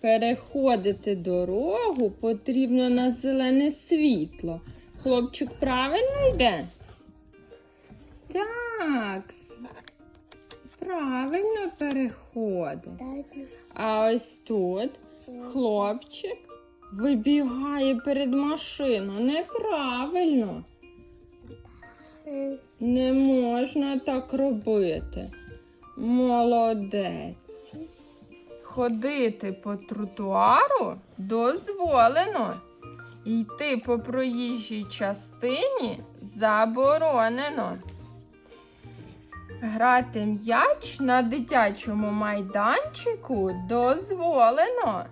Переходити дорогу потрібно на зелене світло. Хлопчик правильно йде? Так. Правильно переходить. А ось тут хлопчик вибігає перед машину. Неправильно. Не можна так робити. Молодець. Ходити по тротуару дозволено. Йти по проїжджій частині заборонено. Грати м'яч на дитячому майданчику дозволено.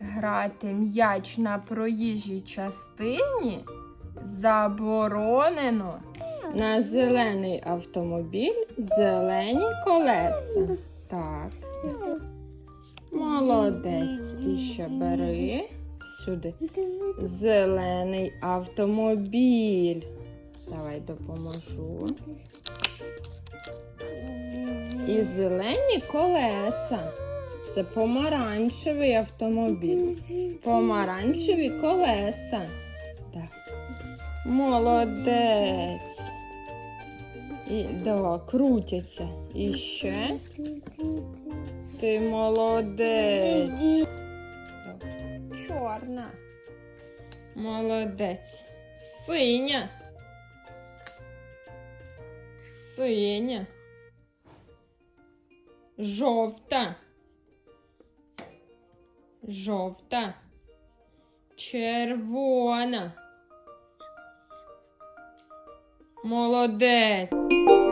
Грати м'яч на проїжджій частині заборонено. На зелений автомобіль зелені колеса. Так. Молодець. І ще бери сюди. Зелений автомобіль. Давай допоможу. І зелені колеса. Це помаранчевий автомобіль. Помаранчеві колеса. Так. Молодець. І да, крутяться. І ще. Ти молодець. Чорна. Молодець. Синя. Синя. Жовта. Жовта. Червона. Молодець.